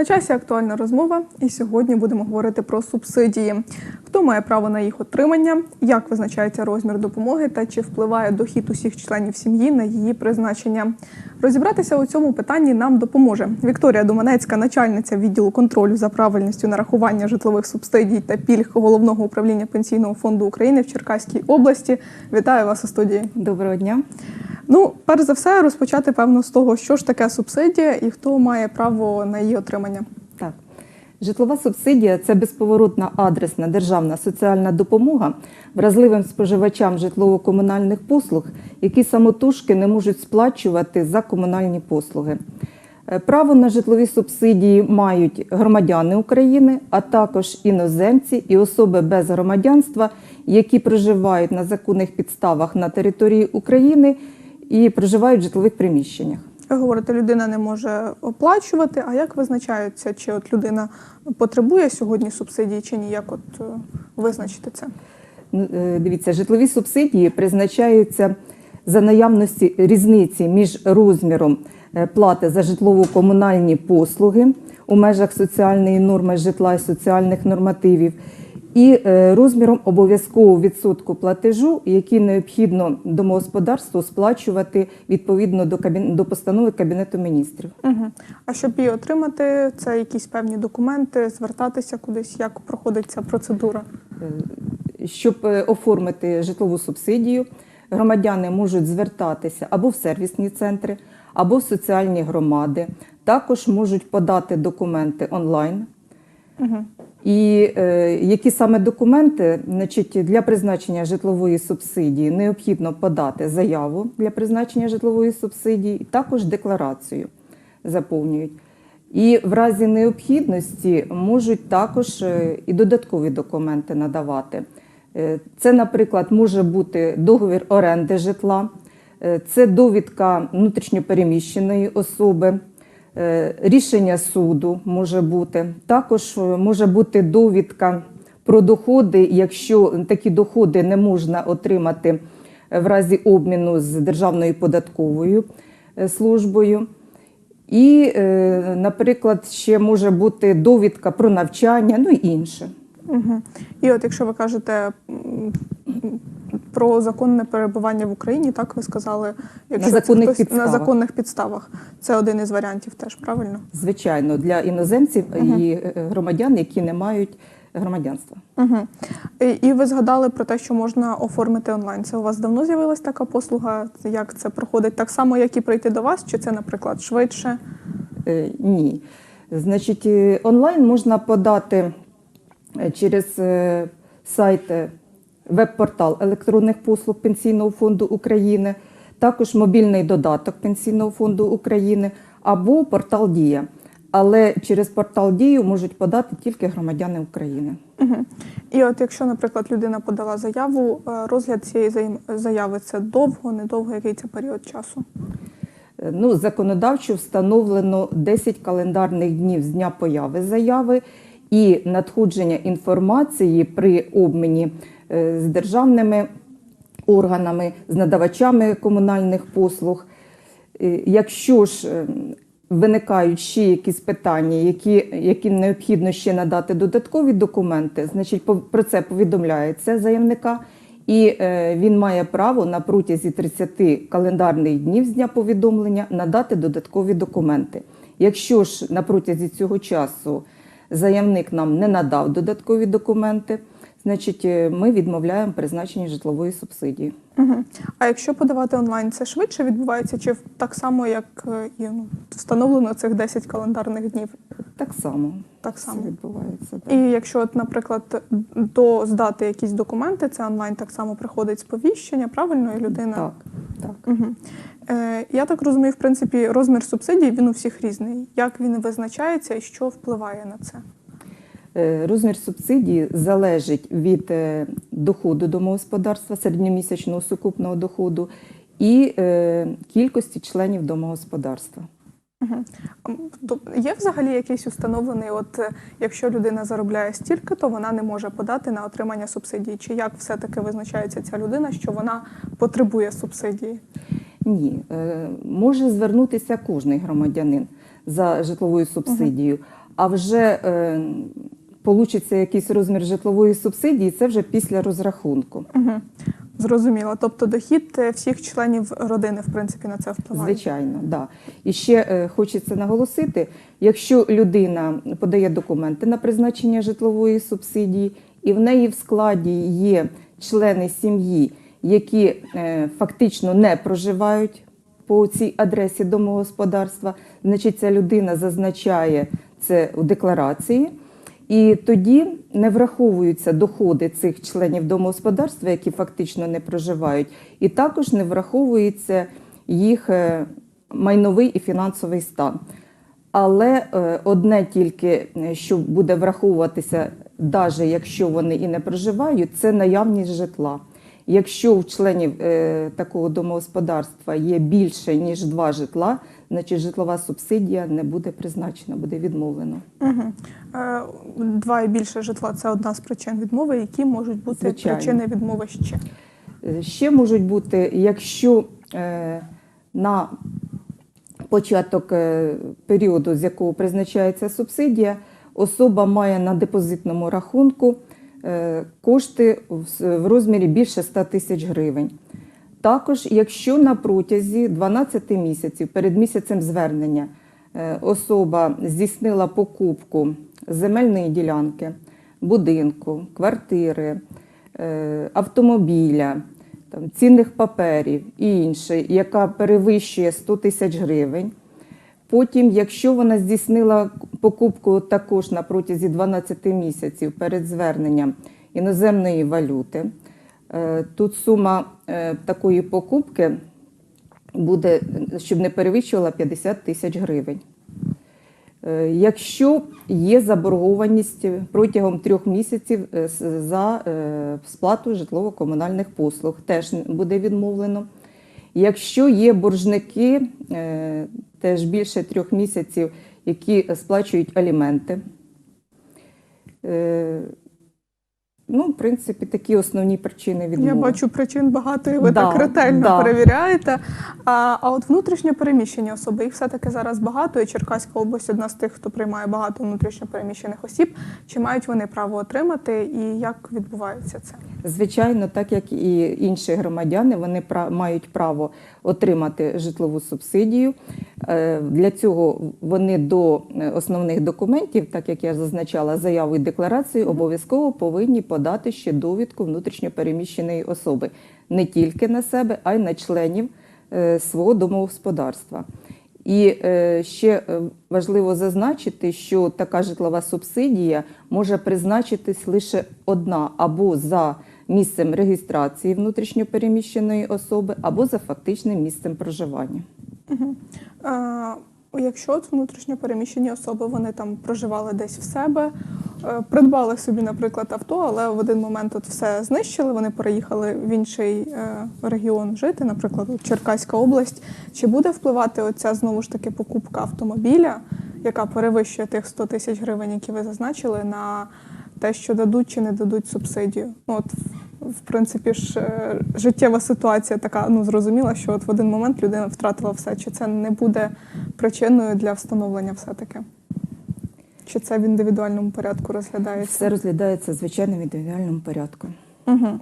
На часі актуальна розмова, і сьогодні будемо говорити про субсидії. Хто має право на їх отримання, як визначається розмір допомоги та чи впливає дохід усіх членів сім'ї на її призначення. Розібратися у цьому питанні нам допоможе Вікторія Думанецька, начальниця відділу контролю за правильністю нарахування житлових субсидій та пільг головного управління пенсійного фонду України в Черкаській області. Вітаю вас у студії. Доброго дня. Ну, перш за все, розпочати певно з того, що ж таке субсидія і хто має право на її отримання. Так. Житлова субсидія це безповоротна адресна державна соціальна допомога вразливим споживачам житлово-комунальних послуг, які самотужки не можуть сплачувати за комунальні послуги. Е, Право на житлові субсидії мають громадяни України, а також іноземці і особи без громадянства, які проживають на законних підставах на території України і проживають в житлових приміщеннях. Ви говорите, людина не може оплачувати. А як визначається, чи от людина потребує сьогодні субсидії, чи ні? Як от е, визначити це? Е, Дивіться, житлові субсидії призначаються за наявності різниці між розміром е, плати за житлово-комунальні послуги у межах соціальної норми житла і соціальних нормативів, і е, розміром обов'язкового відсотку платежу, який необхідно домогосподарству сплачувати відповідно до, кабін... до постанови Кабінету міністрів. Угу. А щоб її отримати, це якісь певні документи, звертатися кудись, як проходить ця процедура? Щоб е, оформити житлову субсидію, громадяни можуть звертатися або в сервісні центри, або в соціальні громади. Також можуть подати документи онлайн. Угу. І е, які саме документи значить, для призначення житлової субсидії необхідно подати заяву для призначення житлової субсидії, також декларацію заповнюють. І в разі необхідності можуть також е, і додаткові документи надавати. Е, Це, наприклад, може бути договір оренди житла, е, це довідка внутрішньопереміщеної особи, рішення суду може бути. Також е, може бути довідка про доходи, якщо такі доходи не можна отримати в разі обміну з Державною податковою е, службою. І, е, наприклад, ще може бути довідка про навчання, ну і інше. Угу. І от якщо ви кажете про законне перебування в Україні, так ви сказали, якщо це законних хтось- на законних підставах, це один із варіантів, теж правильно? Звичайно, для іноземців і е, громадян, які не мають громадянства. Угу. І, і ви згадали про те, що можна оформити онлайн. Це у вас давно з'явилась така послуга? Як це проходить? Так само, як і прийти до вас, чи це, наприклад, швидше? Е, Ні. Значить, е, онлайн можна подати е, через сайт веб-портал електронних послуг Пенсійного фонду України, також мобільний додаток Пенсійного фонду України або портал Дія. Але через портал Дію можуть подати тільки громадяни України. Угу. І от якщо, наприклад, людина подала заяву, е, розгляд цієї заяви це довго, недовго, який це період часу? Е, Ну, законодавчо встановлено 10 календарних днів з дня появи заяви і надходження інформації при обміні з державними органами, з надавачами комунальних послуг. Е, Якщо ж е, виникають ще якісь питання, які, які необхідно ще надати додаткові документи, значить про це повідомляється заявника, і е, він має право на протязі 30 календарних днів з дня повідомлення надати додаткові документи. Якщо ж на протязі цього часу заявник нам не надав додаткові документи, значить е, ми відмовляємо призначенні житлової субсидії. Угу. А якщо подавати онлайн, це швидше відбувається, чи в- так само, як е, і, ну, встановлено цих 10 календарних днів? Так само. Так Це відбувається. так. І якщо, от, наприклад, до здати якісь документи, це онлайн так само приходить сповіщення, правильно, і людина. Так, так. Угу. Е, я так розумію, в принципі, розмір субсидій він у всіх різний. Як він визначається і що впливає на це? Е, Розмір субсидії залежить від е, доходу домогосподарства, середньомісячного сукупного доходу і е, кількості членів домогосподарства. Угу. Є взагалі якийсь установлений, от якщо людина заробляє стільки, то вона не може подати на отримання субсидії. Чи як все-таки визначається ця людина, що вона потребує субсидії? Ні, може звернутися кожний громадянин за житловою субсидією, а вже получиться якийсь розмір житлової субсидії, це вже після розрахунку. Угу. Зрозуміло. Тобто дохід е, всіх членів родини, в принципі, на це впливає. Звичайно, да. І ще е, хочеться наголосити: якщо людина подає документи на призначення житлової субсидії, і в неї в складі є члени сім'ї, які е, фактично не проживають по цій адресі домогосподарства, значить ця людина зазначає це у декларації. І тоді не враховуються доходи цих членів домогосподарства, які фактично не проживають, і також не враховується їх е, майновий і фінансовий стан. Але е, одне тільки, е, що буде враховуватися, навіть якщо вони і не проживають, це наявність житла. Якщо у членів такого домогосподарства є більше ніж два житла, значить житлова субсидія не буде призначена, буде відмовлено. Угу. Два і більше житла це одна з причин відмови, які можуть бути Звичайно. причини відмови ще. Е, Ще можуть бути, якщо е, на початок періоду, з якого призначається субсидія, особа має на депозитному рахунку кошти в в розмірі більше 100 тисяч гривень. Також, якщо на протязі 12 місяців перед місяцем звернення е, особа здійснила покупку земельної ділянки, будинку, квартири, е, автомобіля, там, цінних паперів і інше, яка перевищує 100 тисяч гривень. Потім, якщо вона здійснила покупку також на протязі 12 місяців перед зверненням іноземної валюти, тут сума е, такої покупки буде, щоб не перевищувала 50 тисяч гривень. Е, Якщо є заборгованість протягом трьох місяців е, за е, сплату житлово-комунальних послуг, теж буде відмовлено. Якщо є боржники, е, теж більше трьох місяців, які сплачують аліменти. Ну, в принципі, такі основні причини відмови. Я бачу причин багато, і ви Да, так ретельно да. перевіряєте. А, а от внутрішнє переміщення особи, їх все-таки зараз багато, і Черкаська область одна з тих, хто приймає багато внутрішньо переміщених осіб. Чи мають вони право отримати, і як відбувається це? Звичайно, так як і інші громадяни, вони мають право отримати житлову субсидію. Е, Для цього вони до е, основних документів, так як я зазначала, заяву і декларацію, обов'язково повинні подати ще довідку внутрішньопереміщеної особи не тільки на себе, а й на членів е, свого домогосподарства. І ще важливо зазначити, що така житлова субсидія може призначитись лише одна або за місцем реєстрації внутрішньопереміщеної особи, або за фактичним місцем проживання. А, якщо от внутрішньо переміщені особи вони там проживали десь в себе, е, придбали собі, наприклад, авто, але в один момент от все знищили, вони переїхали в інший е, регіон жити, наприклад, Черкаська область. Чи буде впливати оця знову ж таки покупка автомобіля, яка перевищує тих 100 тисяч гривень, які ви зазначили, на те, що дадуть чи не дадуть субсидію? Ну, от в принципі ж е, життєва ситуація така ну зрозуміла, що от в один момент людина втратила все. Чи це не буде причиною для встановлення все-таки? Чи це в індивідуальному порядку розглядається? Все розглядається звичайно в індивідуальному порядку. Угу.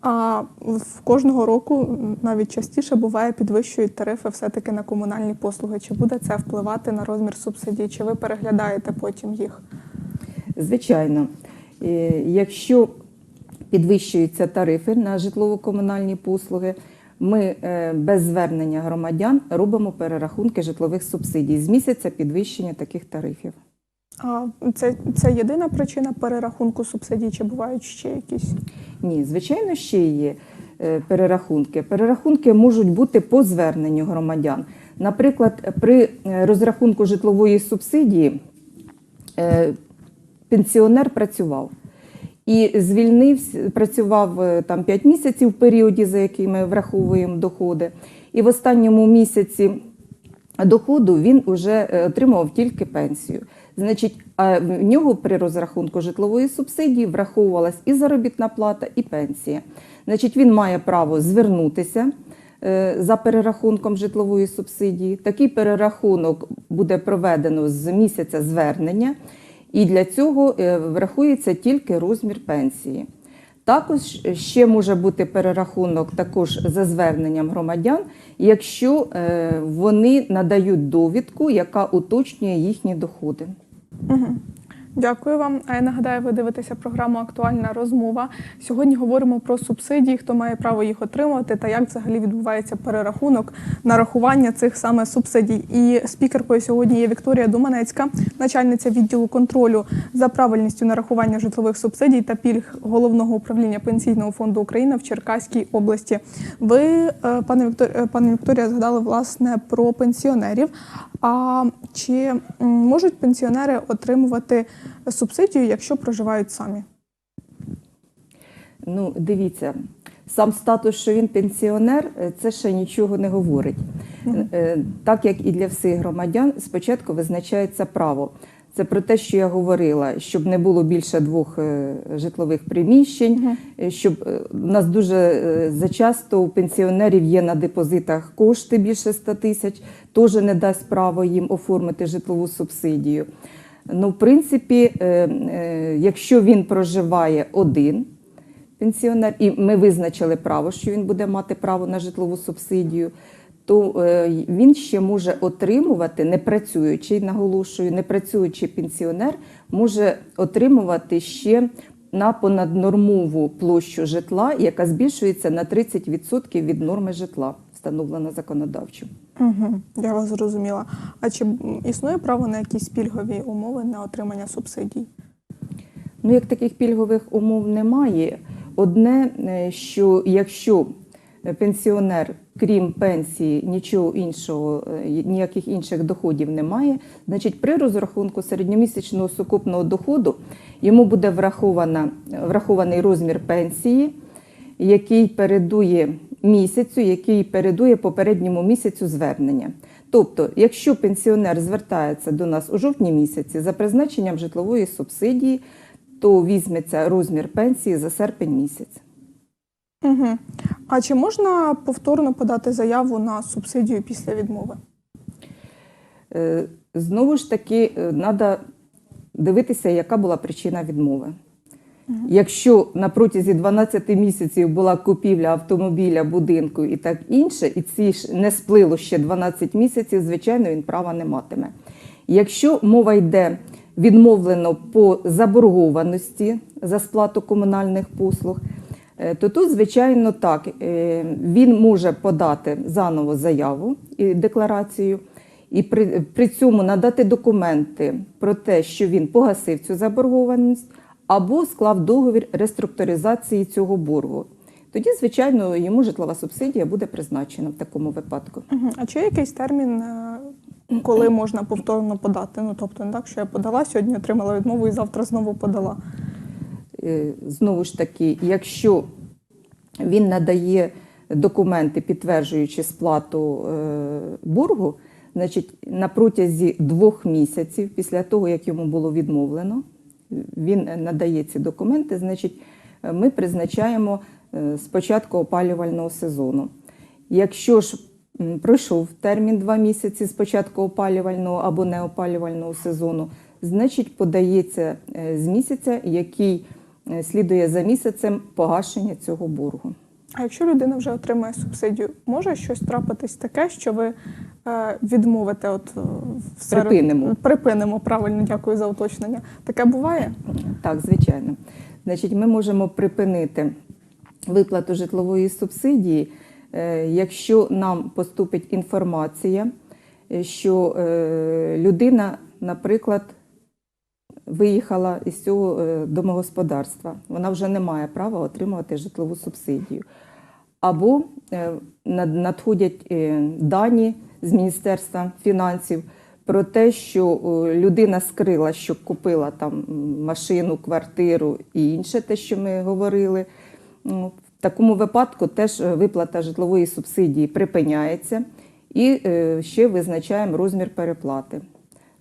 А в кожного року навіть частіше буває підвищують тарифи все-таки на комунальні послуги. Чи буде це впливати на розмір субсидій? Чи ви переглядаєте потім їх? Звичайно, якщо підвищуються тарифи на житлово-комунальні послуги, ми е, без звернення громадян робимо перерахунки житлових субсидій з місяця підвищення таких тарифів. А це, це єдина причина перерахунку субсидій, чи бувають ще якісь? Ні, звичайно, ще є е, перерахунки. Перерахунки можуть бути по зверненню громадян. Наприклад, при е, розрахунку житлової субсидії е, пенсіонер працював і звільнився, працював е, там 5 місяців в періоді, за який ми враховуємо доходи. І в останньому місяці доходу він вже е, отримував тільки пенсію. Значить, в нього при розрахунку житлової субсидії враховувалась і заробітна плата, і пенсія. Значить, він має право звернутися е, за перерахунком житлової субсидії. Такий перерахунок буде проведено з місяця звернення, і для цього е, врахується тільки розмір пенсії. Також ще може бути перерахунок також за зверненням громадян, якщо е, вони надають довідку, яка уточнює їхні доходи. Угу. Дякую вам. А я нагадаю, ви дивитеся програму Актуальна розмова. Сьогодні говоримо про субсидії, хто має право їх отримувати та як взагалі відбувається перерахунок нарахування цих саме субсидій. І спікеркою сьогодні є Вікторія Думанецька, начальниця відділу контролю за правильністю нарахування житлових субсидій та пільг головного управління пенсійного фонду України в Черкаській області. Ви, е, пане Віктор, е, пане Вікторія, згадали власне про пенсіонерів. А чи можуть пенсіонери отримувати субсидію, якщо проживають самі? Ну, дивіться, сам статус, що він пенсіонер, е, це ще нічого не говорить. Е, Так як і для всіх громадян, спочатку визначається право. Це про те, що я говорила, щоб не було більше двох е, житлових приміщень, е, щоб е, у нас дуже зачасто у пенсіонерів є на депозитах кошти більше 100 тисяч, теж не дасть право їм оформити житлову субсидію. Ну, в принципі, якщо він проживає один, пенсіонер, і ми визначили право, що він буде мати право на житлову субсидію, то е, він ще може отримувати, не працюючий, наголошую, не працюючий пенсіонер може отримувати ще на понаднормову площу житла, яка збільшується на 30% від норми житла, встановлена законодавчо. Угу, я вас зрозуміла. А чи існує право на якісь пільгові умови на отримання субсидій? Ну, як таких пільгових умов немає. Одне, е, що якщо пенсіонер, крім пенсії, нічого іншого, е, ніяких інших доходів немає, значить при розрахунку середньомісячного сукупного доходу йому буде врахована, врахований розмір пенсії, який передує місяцю, який передує попередньому місяцю звернення. Тобто, якщо пенсіонер звертається до нас у жовтні місяці за призначенням житлової субсидії, то візьметься розмір пенсії за серпень місяць. Угу. А чи можна повторно подати заяву на субсидію після відмови? Е, Знову ж таки, треба дивитися, яка була причина відмови. Якщо на протязі 12 місяців була купівля автомобіля, будинку і так інше, і ці ж не сплило ще 12 місяців, звичайно, він права не матиме. Якщо мова йде відмовлено по заборгованості за сплату комунальних послуг, то тут, звичайно, так, е, він може подати заново заяву і декларацію, і при, при цьому надати документи про те, що він погасив цю заборгованість, або склав договір реструктуризації цього боргу. Тоді, звичайно, йому житлова субсидія буде призначена в такому випадку. А чи є якийсь термін, е, коли можна повторно подати? Ну тобто не так, що я подала сьогодні, отримала відмову і завтра знову подала. Е, Знову ж таки, якщо він надає документи, підтверджуючи сплату е, боргу, значить на протязі двох місяців після того, як йому було відмовлено, він надає ці документи, значить, е, ми призначаємо спочатку опалювального сезону. Якщо ж пройшов термін два місяці з початку опалювального або неопалювального сезону, значить подається з місяця, який слідує за місяцем погашення цього боргу. А якщо людина вже отримує субсидію, може щось трапитись таке, що ви е, відмовите? От е, в серед- Припинимо. Припинимо, правильно, дякую за уточнення. Таке буває? Так, звичайно. Значить, ми можемо припинити виплату житлової субсидії, е, якщо нам поступить інформація, е, що е, людина, наприклад, виїхала із цього е, домогосподарства, вона вже не має права отримувати житлову субсидію. Або е, надходять е, дані з Міністерства фінансів про те, що людина скрила, що купила там машину, квартиру і інше, те, що ми говорили. Ну, В такому випадку теж виплата житлової субсидії припиняється і ще визначаємо розмір переплати,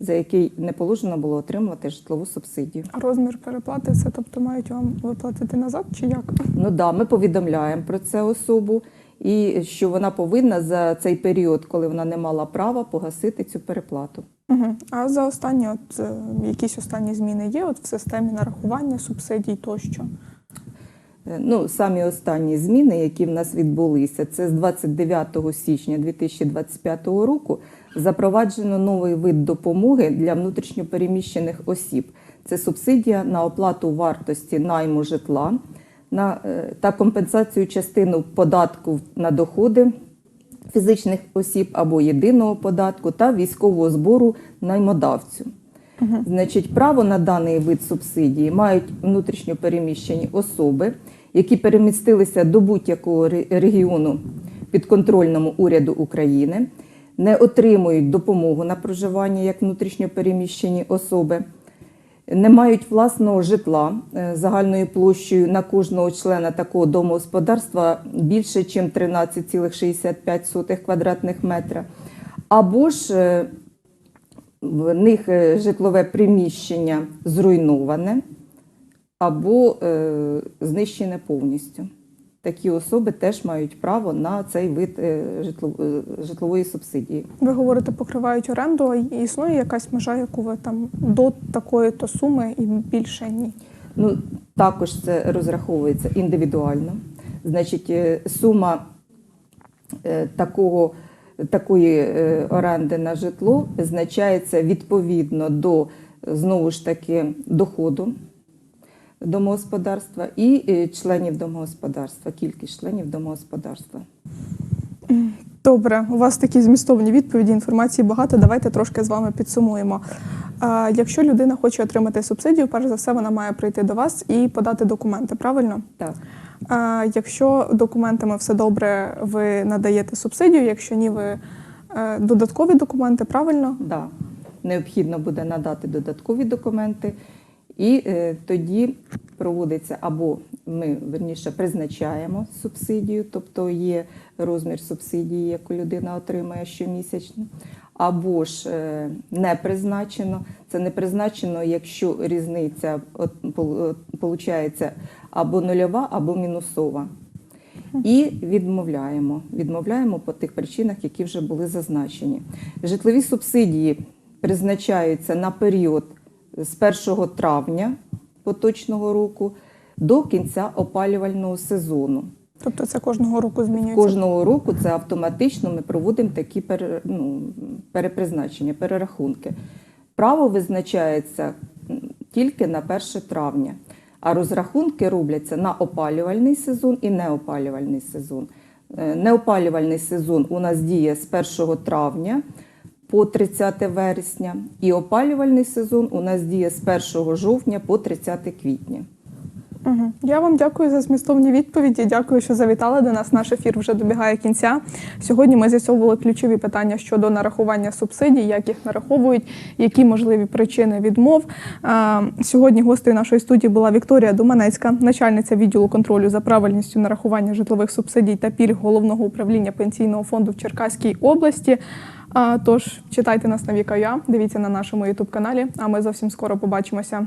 за який не положено було отримувати житлову субсидію. А розмір переплати це тобто мають вам виплатити назад чи як? Ну да, ми повідомляємо про це особу, і що вона повинна за цей період, коли вона не мала права, погасити цю переплату. Угу. А за останні, от е, якісь останні зміни є от в системі нарахування субсидій тощо? Е, Ну, самі останні зміни, які в нас відбулися, це з 29 січня 2025 року запроваджено новий вид допомоги для внутрішньопереміщених осіб. Це субсидія на оплату вартості найму житла на, е, та компенсацію частину податку на доходи фізичних осіб або єдиного податку та військового збору наймодавцю. Значить, право на даний вид субсидії мають внутрішньо переміщені особи, які перемістилися до будь-якого регіону підконтрольному уряду України, не отримують допомогу на проживання як внутрішньо переміщені особи, не мають власного житла е, загальною площею на кожного члена такого домогосподарства більше, ніж 13,65 квадратних метра, або ж е, в них е, житлове приміщення зруйноване або е, знищене повністю. Такі особи теж мають право на цей вид е, житло- е, житлової субсидії. Ви говорите, покривають оренду, а існує якась межа, яку ви там до такої то суми і більше ні. Ну, також це розраховується індивідуально. Значить, е, сума е, такого, такої е, оренди на житло визначається відповідно до знову ж таки доходу домогосподарства і е, членів домогосподарства, кількість членів домогосподарства. Добре, у вас такі змістовні відповіді, інформації багато. Давайте трошки з вами підсумуємо. Якщо людина хоче отримати субсидію, перш за все вона має прийти до вас і подати документи, правильно? Так. Якщо документами все добре, ви надаєте субсидію, якщо ні, ви е, додаткові документи, правильно? Да. Необхідно буде надати додаткові документи, і е, тоді проводиться або ми верніше призначаємо субсидію, тобто є розмір субсидії, яку людина отримає щомісячно, або ж е, не призначено. Це не призначено, якщо різниця е, получається або нульова, або мінусова. І відмовляємо. Відмовляємо по тих причинах, які вже були зазначені. Житлові субсидії призначаються на період з 1 травня поточного року до кінця опалювального сезону. Тобто це кожного року змінюється. Кожного року це автоматично ми проводимо такі пере, ну, перепризначення, перерахунки. Право визначається тільки на 1 травня, а розрахунки робляться на опалювальний сезон і неопалювальний сезон. Е, Неопалювальний сезон у нас діє з 1 травня по 30 вересня, і опалювальний сезон у нас діє з 1 жовтня по 30 квітня. Я вам дякую за змістовні відповіді. Дякую, що завітали до нас. Наш ефір вже добігає кінця. Сьогодні ми з'ясовували ключові питання щодо нарахування субсидій, як їх нараховують, які можливі причини відмов. Сьогодні гостею нашої студії була Вікторія Думанецька, начальниця відділу контролю за правильністю нарахування житлових субсидій та пільг головного управління пенсійного фонду в Черкаській області. Тож читайте нас на Вікая, дивіться на нашому ютуб каналі. А ми зовсім скоро побачимося.